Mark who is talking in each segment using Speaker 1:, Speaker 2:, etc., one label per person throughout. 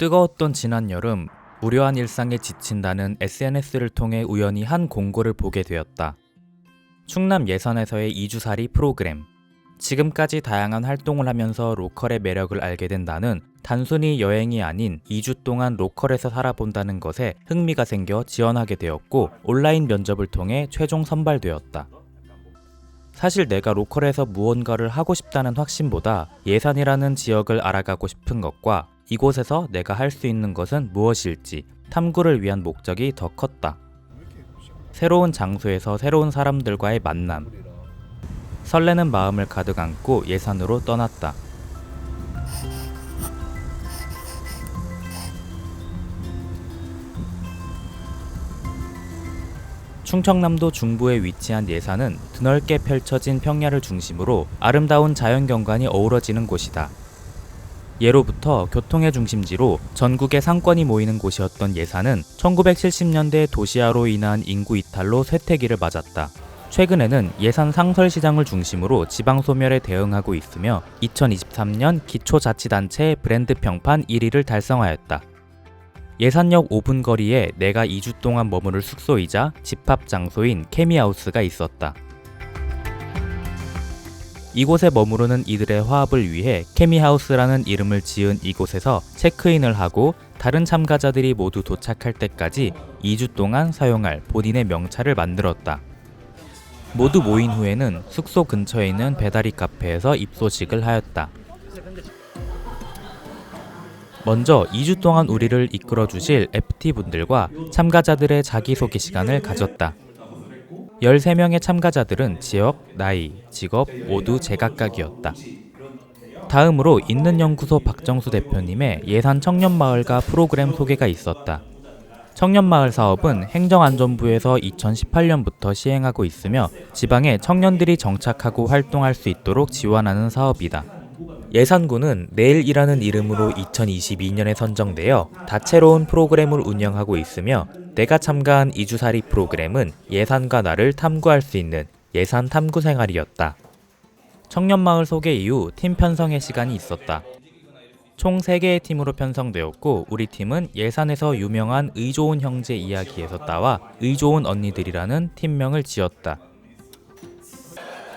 Speaker 1: 뜨거웠던 지난 여름 무료한 일상에 지친다는 SNS를 통해 우연히 한 공고를 보게 되었다. 충남 예산에서의 이주살이 프로그램. 지금까지 다양한 활동을 하면서 로컬의 매력을 알게 된 나는 단순히 여행이 아닌 2주 동안 로컬에서 살아본다는 것에 흥미가 생겨 지원하게 되었고 온라인 면접을 통해 최종 선발되었다. 사실 내가 로컬에서 무언가를 하고 싶다는 확신보다 예산이라는 지역을 알아가고 싶은 것과 이곳에서 내가 할 수 있는 것은 무엇일지 탐구를 위한 목적이 더 컸다. 새로운 장소에서 새로운 사람들과의 만남. 설레는 마음을 가득 안고 예산으로 떠났다. 충청남도 중부에 위치한 예산은 드넓게 펼쳐진 평야를 중심으로 아름다운 자연 경관이 어우러지는 곳이다. 예로부터 교통의 중심지로 전국의 상권이 모이는 곳이었던 예산은 1970년대 도시화로 인한 인구 이탈로 쇠퇴기를 맞았다. 최근에는 예산 상설 시장을 중심으로 지방 소멸에 대응하고 있으며 2023년 기초자치단체 브랜드 평판 1위를 달성하였다. 예산역 5분 거리에 내가 2주 동안 머무를 숙소이자 집합 장소인 케미하우스가 있었다. 이곳에 머무르는 이들의 화합을 위해 케미하우스라는 이름을 지은 이곳에서 체크인을 하고 다른 참가자들이 모두 도착할 때까지 2주 동안 사용할 본인의 명찰을 만들었다. 모두 모인 후에는 숙소 근처에 있는 배달이 카페에서 입소식을 하였다. 먼저 2주 동안 우리를 이끌어 주실 FT분들과 참가자들의 자기소개 시간을 가졌다. 13명의 참가자들은 지역, 나이, 직업 모두 제각각이었다. 다음으로 있는 연구소 박정수 대표님의 예산 청년마을과 프로그램 소개가 있었다. 청년마을 사업은 행정안전부에서 2018년부터 시행하고 있으며 지방에 청년들이 정착하고 활동할 수 있도록 지원하는 사업이다. 예산구는 내일이라는 이름으로 2022년에 선정되어 다채로운 프로그램을 운영하고 있으며 내가 참가한 이주살이 프로그램은 예산과 나를 탐구할 수 있는 예산 탐구 생활이었다. 청년마을 소개 이후 팀 편성의 시간이 있었다. 총 3개의 팀으로 편성되었고 우리 팀은 예산에서 유명한 의좋은 형제 이야기에서 따와 의좋은 언니들이라는 팀명을 지었다.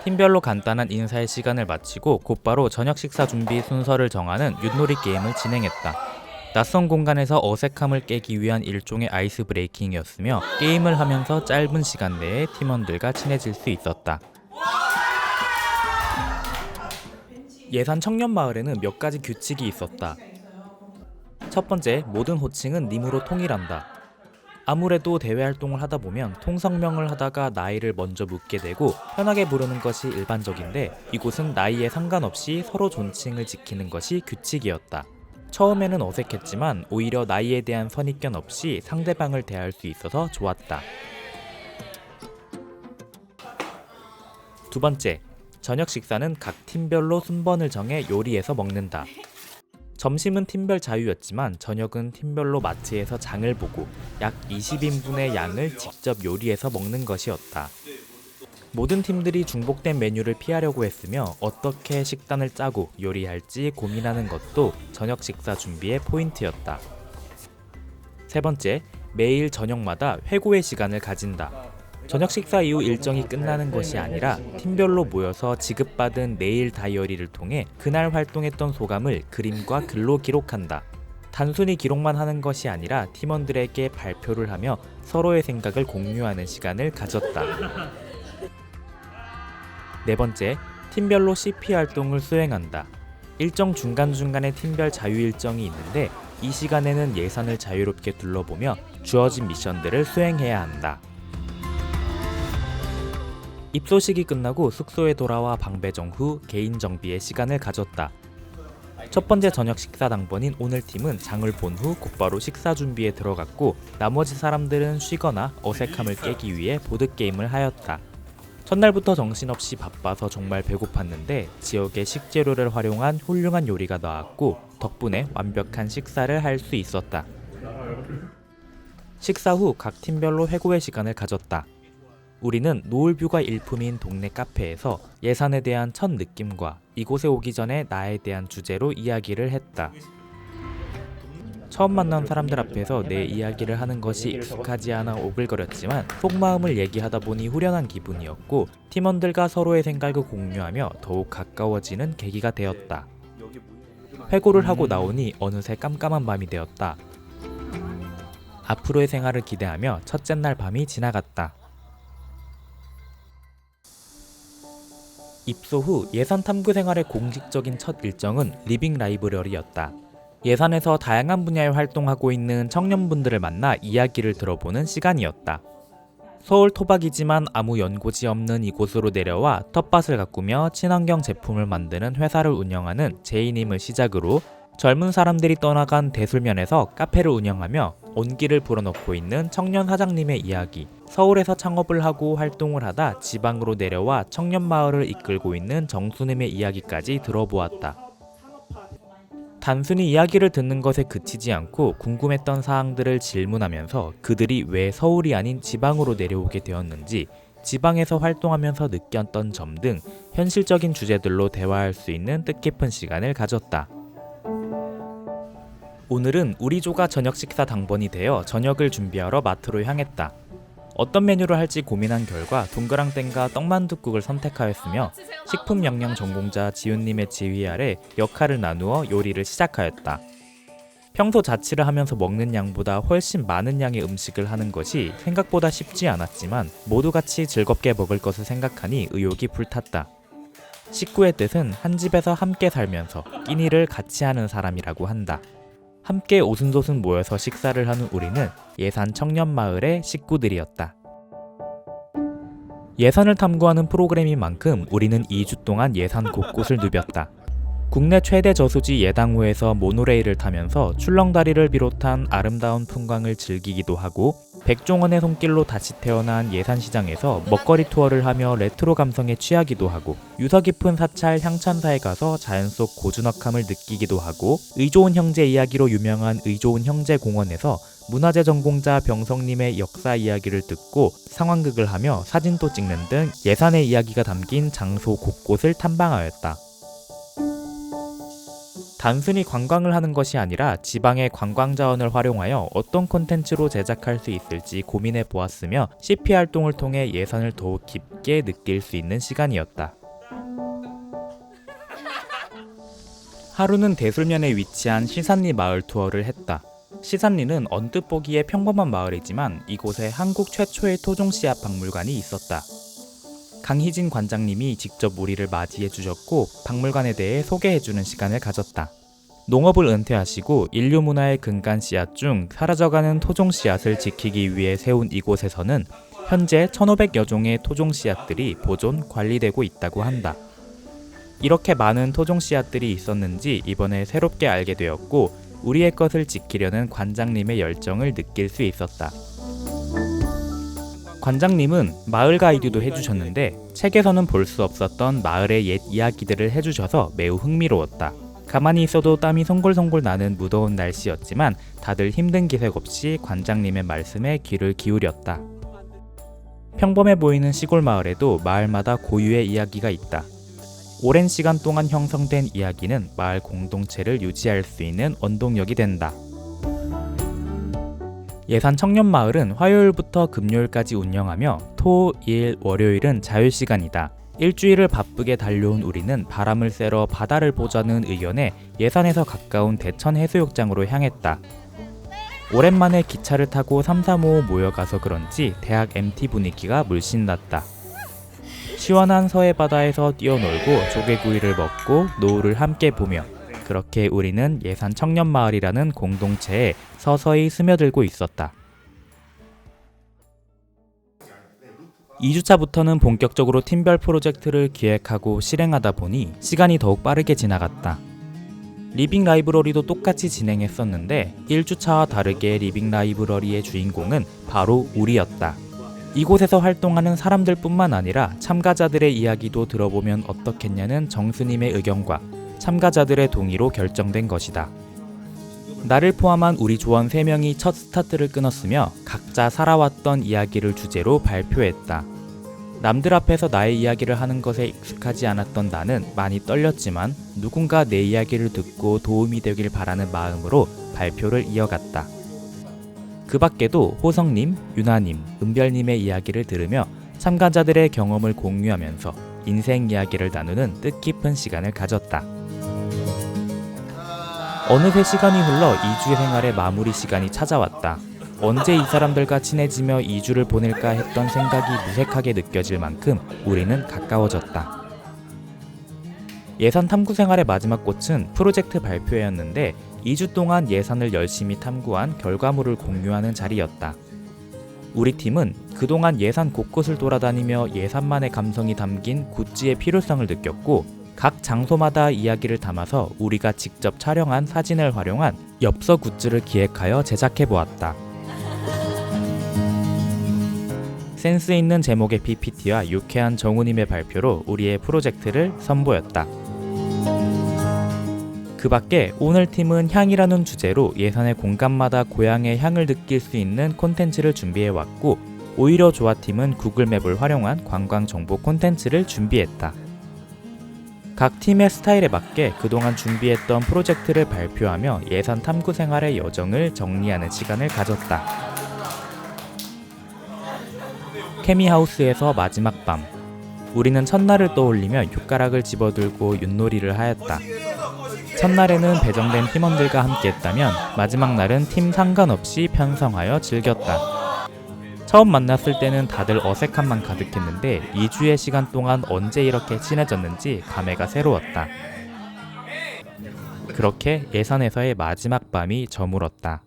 Speaker 1: 팀별로 간단한 인사의 시간을 마치고 곧바로 저녁 식사 준비 순서를 정하는 윷놀이 게임을 진행했다. 낯선 공간에서 어색함을 깨기 위한 일종의 아이스 브레이킹이었으며 게임을 하면서 짧은 시간 내에 팀원들과 친해질 수 있었다. 예산 청년 마을에는 몇 가지 규칙이 있었다. 첫 번째, 모든 호칭은 님으로 통일한다. 아무래도 대외 활동을 하다 보면 통성명을 하다가 나이를 먼저 묻게 되고 편하게 부르는 것이 일반적인데 이곳은 나이에 상관없이 서로 존칭을 지키는 것이 규칙이었다. 처음에는 어색했지만 오히려 나이에 대한 선입견 없이 상대방을 대할 수 있어서 좋았다. 두 번째, 저녁 식사는 각 팀별로 순번을 정해 요리해서 먹는다. 점심은 팀별 자유였지만 저녁은 팀별로 마트에서 장을 보고 약 20인분의 양을 직접 요리해서 먹는 것이었다. 모든 팀들이 중복된 메뉴를 피하려고 했으며 어떻게 식단을 짜고 요리할지 고민하는 것도 저녁 식사 준비의 포인트였다. 세 번째, 매일 저녁마다 회고의 시간을 가진다. 저녁 식사 이후 일정이 끝나는 것이 아니라 팀별로 모여서 지급받은 메일 다이어리를 통해 그날 활동했던 소감을 그림과 글로 기록한다. 단순히 기록만 하는 것이 아니라 팀원들에게 발표를 하며 서로의 생각을 공유하는 시간을 가졌다. 네 번째, 팀별로 CP 활동을 수행한다. 일정 중간중간에 팀별 자유 일정이 있는데 이 시간에는 예산을 자유롭게 둘러보며 주어진 미션들을 수행해야 한다. 입소식이 끝나고 숙소에 돌아와 방배정 후 개인 정비의 시간을 가졌다. 첫 번째 저녁 식사 당번인 오늘 팀은 장을 본 후 곧바로 식사 준비에 들어갔고 나머지 사람들은 쉬거나 어색함을 깨기 위해 보드게임을 하였다. 첫날부터 정신없이 바빠서 정말 배고팠는데 지역의 식재료를 활용한 훌륭한 요리가 나왔고 덕분에 완벽한 식사를 할 수 있었다. 식사 후 각 팀별로 회고의 시간을 가졌다. 우리는 노을뷰가 일품인 동네 카페에서 예산에 대한 첫 느낌과 이곳에 오기 전에 나에 대한 주제로 이야기를 했다. 처음 만난 사람들 앞에서 내 이야기를 하는 것이 익숙하지 않아 오글거렸지만 속마음을 얘기하다 보니 후련한 기분이었고 팀원들과 서로의 생각을 공유하며 더욱 가까워지는 계기가 되었다. 회고를 하고 나오니 어느새 깜깜한 밤이 되었다. 앞으로의 생활을 기대하며 첫째 날 밤이 지나갔다. 입소 후 예산 탐구 생활의 공식적인 첫 일정은 리빙 라이브러리였다. 예산에서 다양한 분야에 활동하고 있는 청년분들을 만나 이야기를 들어보는 시간이었다. 서울 토박이지만 아무 연고지 없는 이곳으로 내려와 텃밭을 가꾸며 친환경 제품을 만드는 회사를 운영하는 제이님을 시작으로 젊은 사람들이 떠나간 대술면에서 카페를 운영하며 온기를 불어넣고 있는 청년 사장님의 이야기, 서울에서 창업을 하고 활동을 하다 지방으로 내려와 청년 마을을 이끌고 있는 정수님의 이야기까지 들어보았다. 단순히 이야기를 듣는 것에 그치지 않고 궁금했던 사항들을 질문하면서 그들이 왜 서울이 아닌 지방으로 내려오게 되었는지, 지방에서 활동하면서 느꼈던 점 등 현실적인 주제들로 대화할 수 있는 뜻깊은 시간을 가졌다. 오늘은 우리 조가 저녁 식사 당번이 되어 저녁을 준비하러 마트로 향했다. 어떤 메뉴를 할지 고민한 결과 동그랑땡과 떡만둣국을 선택하였으며 식품 영양 전공자 지훈님의 지휘 아래 역할을 나누어 요리를 시작하였다. 평소 자취를 하면서 먹는 양보다 훨씬 많은 양의 음식을 하는 것이 생각보다 쉽지 않았지만 모두 같이 즐겁게 먹을 것을 생각하니 의욕이 불탔다. 식구의 뜻은 한 집에서 함께 살면서 끼니를 같이 하는 사람이라고 한다. 함께 오순도순 모여서 식사를 하는 우리는 예산 청년 마을의 식구들이었다. 예산을 탐구하는 프로그램인 만큼 우리는 2주 동안 예산 곳곳을 누볐다. 국내 최대 저수지 예당호에서 모노레일을 타면서 출렁다리를 비롯한 아름다운 풍광을 즐기기도 하고 백종원의 손길로 다시 태어난 예산시장에서 먹거리 투어를 하며 레트로 감성에 취하기도 하고 유서 깊은 사찰 향천사에 가서 자연 속 고즈넉함을 느끼기도 하고 의좋은 형제 이야기로 유명한 의좋은 형제 공원에서 문화재 전공자 병성님의 역사 이야기를 듣고 상황극을 하며 사진도 찍는 등 예산의 이야기가 담긴 장소 곳곳을 탐방하였다. 단순히 관광을 하는 것이 아니라 지방의 관광 자원을 활용하여 어떤 콘텐츠로 제작할 수 있을지 고민해 보았으며 CP 활동을 통해 예산을 더욱 깊게 느낄 수 있는 시간이었다. 하루는 대술면에 위치한 시산리 마을 투어를 했다. 시산리는 언뜻 보기에 평범한 마을이지만 이곳에 한국 최초의 토종씨앗 박물관이 있었다. 강희진 관장님이 직접 우리를 맞이해 주셨고 박물관에 대해 소개해 주는 시간을 가졌다. 농업을 은퇴하시고 인류 문화의 근간 씨앗 중 사라져가는 토종 씨앗을 지키기 위해 세운 이곳에서는 현재 1,500여 종의 토종 씨앗들이 보존, 관리되고 있다고 한다. 이렇게 많은 토종 씨앗들이 있었는지 이번에 새롭게 알게 되었고 우리의 것을 지키려는 관장님의 열정을 느낄 수 있었다. 관장님은 마을 가이드도 해주셨는데 책에서는 볼 수 없었던 마을의 옛 이야기들을 해주셔서 매우 흥미로웠다. 가만히 있어도 땀이 송골송골 나는 무더운 날씨였지만 다들 힘든 기색 없이 관장님의 말씀에 귀를 기울였다. 평범해 보이는 시골 마을에도 마을마다 고유의 이야기가 있다. 오랜 시간 동안 형성된 이야기는 마을 공동체를 유지할 수 있는 원동력이 된다. 예산 청년 마을은 화요일부터 금요일까지 운영하며 토, 일, 월요일은 자유 시간이다. 일주일을 바쁘게 달려온 우리는 바람을 쐬러 바다를 보자는 의견에 예산에서 가까운 대천 해수욕장으로 향했다. 오랜만에 기차를 타고 3, 4, 5 모여가서 그런지 대학 MT 분위기가 물씬 났다. 시원한 서해 바다에서 뛰어놀고 조개구이를 먹고 노을을 함께 보며 그렇게 우리는 예산 청년 마을이라는 공동체에 서서히 스며들고 있었다. 2주차부터는 본격적으로 팀별 프로젝트를 기획하고 실행하다 보니 시간이 더욱 빠르게 지나갔다. 리빙 라이브러리도 똑같이 진행했었는데 1주차와 다르게 리빙 라이브러리의 주인공은 바로 우리였다. 이곳에서 활동하는 사람들뿐만 아니라 참가자들의 이야기도 들어보면 어떻겠냐는 정수님의 의견과 참가자들의 동의로 결정된 것이다. 나를 포함한 우리 조원 3명이 첫 스타트를 끊었으며 각자 살아왔던 이야기를 주제로 발표했다. 남들 앞에서 나의 이야기를 하는 것에 익숙하지 않았던 나는 많이 떨렸지만 누군가 내 이야기를 듣고 도움이 되길 바라는 마음으로 발표를 이어갔다. 그 밖에도 호성님, 유나님, 은별님의 이야기를 들으며 참가자들의 경험을 공유하면서 인생 이야기를 나누는 뜻깊은 시간을 가졌다. 어느 새 시간이 흘러 2주 생활의 마무리 시간이 찾아왔다. 언제 이 사람들과 친해지며 2주를 보낼까 했던 생각이 무색하게 느껴질 만큼 우리는 가까워졌다. 예산 탐구 생활의 마지막 꽃은 프로젝트 발표회였는데 2주 동안 예산을 열심히 탐구한 결과물을 공유하는 자리였다. 우리 팀은 그동안 예산 곳곳을 돌아다니며 예산만의 감성이 담긴 굿즈의 필요성을 느꼈고 각 장소마다 이야기를 담아서 우리가 직접 촬영한 사진을 활용한 엽서 굿즈를 기획하여 제작해 보았다. 센스 있는 제목의 PPT와 유쾌한 정우님의 발표로 우리의 프로젝트를 선보였다. 그 밖에 오늘 팀은 향이라는 주제로 예산의 공간마다 고향의 향을 느낄 수 있는 콘텐츠를 준비해 왔고 오히려 조아 팀은 구글맵을 활용한 관광 정보 콘텐츠를 준비했다. 각 팀의 스타일에 맞게 그동안 준비했던 프로젝트를 발표하며 예산 탐구 생활의 여정을 정리하는 시간을 가졌다. 케미하우스에서 마지막 밤. 우리는 첫날을 떠올리며 숟가락을 집어들고 윷놀이를 하였다. 첫날에는 배정된 팀원들과 함께했다면 마지막 날은 팀 상관없이 편성하여 즐겼다. 처음 만났을 때는 다들 어색함만 가득했는데 2주의 시간 동안 언제 이렇게 친해졌는지 감회가 새로웠다. 그렇게 예산에서의 마지막 밤이 저물었다.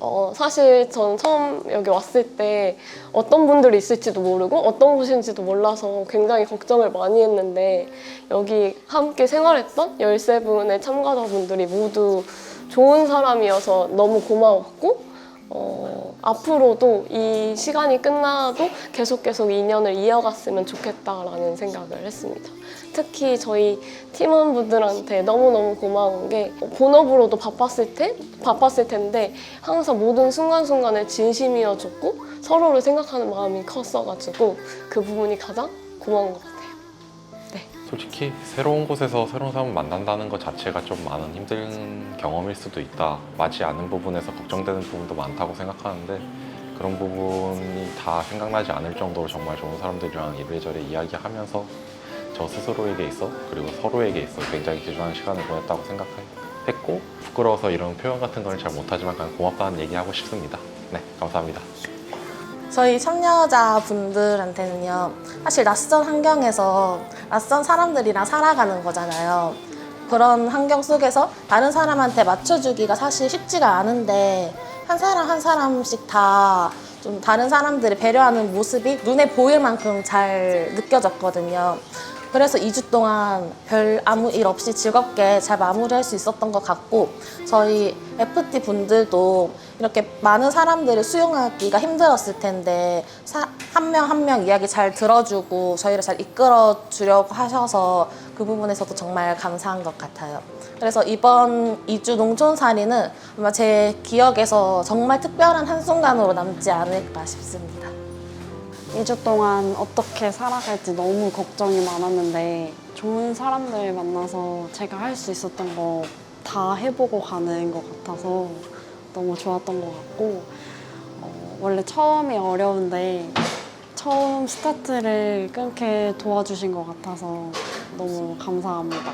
Speaker 2: 어, 사실 전 처음 여기 왔을 때 어떤 분들이 있을지도 모르고 어떤 곳인지도 몰라서 굉장히 걱정을 많이 했는데 여기 함께 생활했던 13분의 참가자분들이 모두 좋은 사람이어서 너무 고마웠고 어, 앞으로도 이 시간이 끝나도 계속 계속 인연을 이어갔으면 좋겠다라는 생각을 했습니다. 특히 저희 팀원분들한테 너무너무 고마운 게 본업으로도 바빴을 때 바빴을 텐데 항상 모든 순간순간을 진심이어줬고 서로를 생각하는 마음이 컸어가지고 그 부분이 가장 고마운 것 같아요.
Speaker 3: 솔직히 새로운 곳에서 새로운 사람을 만난다는 것 자체가 좀 많은 힘든 경험일 수도 있다. 맞지 않는 부분에서 걱정되는 부분도 많다고 생각하는데 그런 부분이 다 생각나지 않을 정도로 정말 좋은 사람들이랑 이래저래 이야기하면서 저 스스로에게 있어 그리고 서로에게 있어 굉장히 귀중한 시간을 보냈다고 생각했고 부끄러워서 이런 표현 같은 거는 잘 못하지만 그냥 고맙다는 얘기하고 싶습니다. 네, 감사합니다.
Speaker 4: 저희 참여자 분들한테는요, 사실 낯선 환경에서 낯선 사람들이랑 살아가는 거잖아요. 그런 환경 속에서 다른 사람한테 맞춰주기가 사실 쉽지가 않은데, 한 사람 한 사람씩 다 좀 다른 사람들을 배려하는 모습이 눈에 보일 만큼 잘 느껴졌거든요. 그래서 2주 동안 별 아무 일 없이 즐겁게 잘 마무리할 수 있었던 것 같고 저희 FT 분들도 이렇게 많은 사람들을 수용하기가 힘들었을 텐데 한 명 한 명 이야기 잘 들어주고 저희를 잘 이끌어 주려고 하셔서 그 부분에서도 정말 감사한 것 같아요. 그래서 이번 2주 농촌살이는 아마 제 기억에서 정말 특별한 한순간으로 남지 않을까 싶습니다.
Speaker 5: 2주 동안 어떻게 살아갈지 너무 걱정이 많았는데 좋은 사람들 만나서 제가 할 수 있었던 거 다 해보고 가는 것 같아서 너무 좋았던 것 같고 어, 원래 처음이 어려운데 처음 스타트를 끊게 도와주신 것 같아서 너무 감사합니다.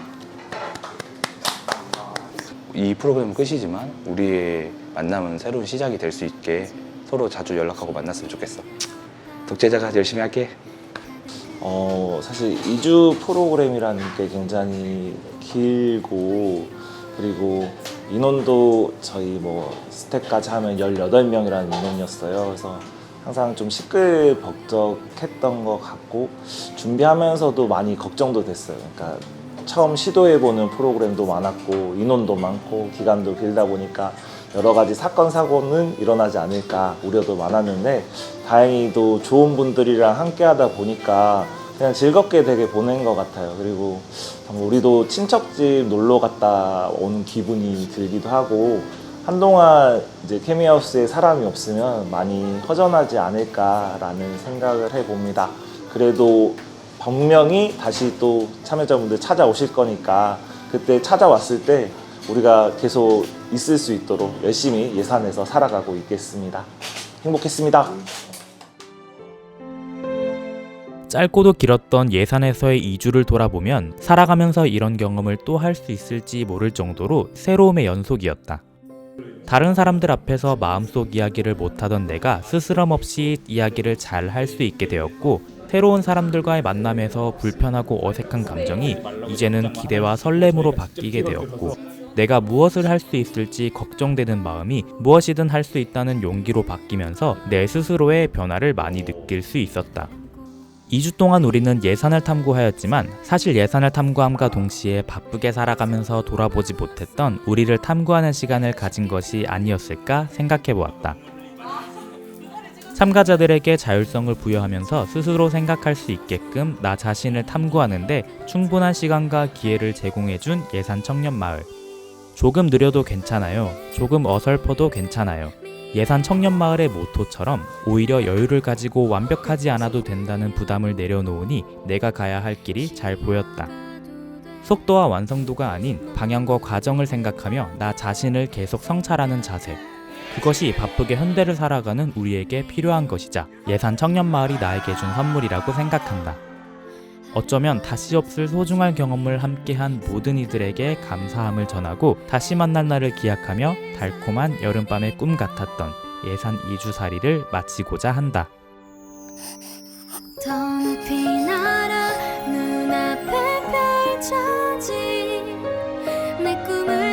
Speaker 6: 이 프로그램은 끝이지만 우리의 만남은 새로운 시작이 될 수 있게 서로 자주 연락하고 만났으면 좋겠어. 독재자가 열심히 할게.
Speaker 7: 어, 사실 2주 프로그램이라는 게 굉장히 길고 그리고 인원도 저희 뭐 스택까지 하면 18명이라는 인원이었어요. 그래서 항상 좀 시끌벅적했던 것 같고 준비하면서도 많이 걱정도 됐어요. 그러니까 처음 시도해보는 프로그램도 많았고 인원도 많고 기간도 길다 보니까 여러 가지 사건 사고는 일어나지 않을까 우려도 많았는데 다행히도 좋은 분들이랑 함께하다 보니까 그냥 즐겁게 되게 보낸 것 같아요. 그리고 우리도 친척집 놀러 갔다 온 기분이 들기도 하고 한동안 이제 케미하우스에 사람이 없으면 많이 허전하지 않을까라는 생각을 해봅니다. 그래도 분명히 다시 또 참여자분들 찾아오실 거니까 그때 찾아왔을 때 우리가 계속 있을 수 있도록 열심히 예산에서 살아가고 있겠습니다. 행복했습니다.
Speaker 1: 짧고도 길었던 예산에서의 2주를 돌아보면 살아가면서 이런 경험을 또 할 수 있을지 모를 정도로 새로움의 연속이었다. 다른 사람들 앞에서 마음속 이야기를 못하던 내가 스스럼 없이 이야기를 잘 할 수 있게 되었고 새로운 사람들과의 만남에서 불편하고 어색한 감정이 이제는 기대와 설렘으로 바뀌게 되었고 내가 무엇을 할 수 있을지 걱정되는 마음이 무엇이든 할 수 있다는 용기로 바뀌면서 내 스스로의 변화를 많이 느낄 수 있었다. 2주 동안 우리는 예산을 탐구하였지만 사실 예산을 탐구함과 동시에 바쁘게 살아가면서 돌아보지 못했던 우리를 탐구하는 시간을 가진 것이 아니었을까 생각해 보았다. 참가자들에게 자율성을 부여하면서 스스로 생각할 수 있게끔 나 자신을 탐구하는데 충분한 시간과 기회를 제공해준 예산 청년 마을. 조금 느려도 괜찮아요. 조금 어설퍼도 괜찮아요. 예산 청년 마을의 모토처럼 오히려 여유를 가지고 완벽하지 않아도 된다는 부담을 내려놓으니 내가 가야 할 길이 잘 보였다. 속도와 완성도가 아닌 방향과 과정을 생각하며 나 자신을 계속 성찰하는 자세. 그것이 바쁘게 현대를 살아가는 우리에게 필요한 것이자 예산 청년 마을이 나에게 준 선물이라고 생각한다. 어쩌면 다시 없을 소중한 경험을 함께한 모든 이들에게 감사함을 전하고 다시 만날 날을 기약하며 달콤한 여름밤의 꿈 같았던 예산 2주살이를 마치고자 한다.
Speaker 8: 내 꿈을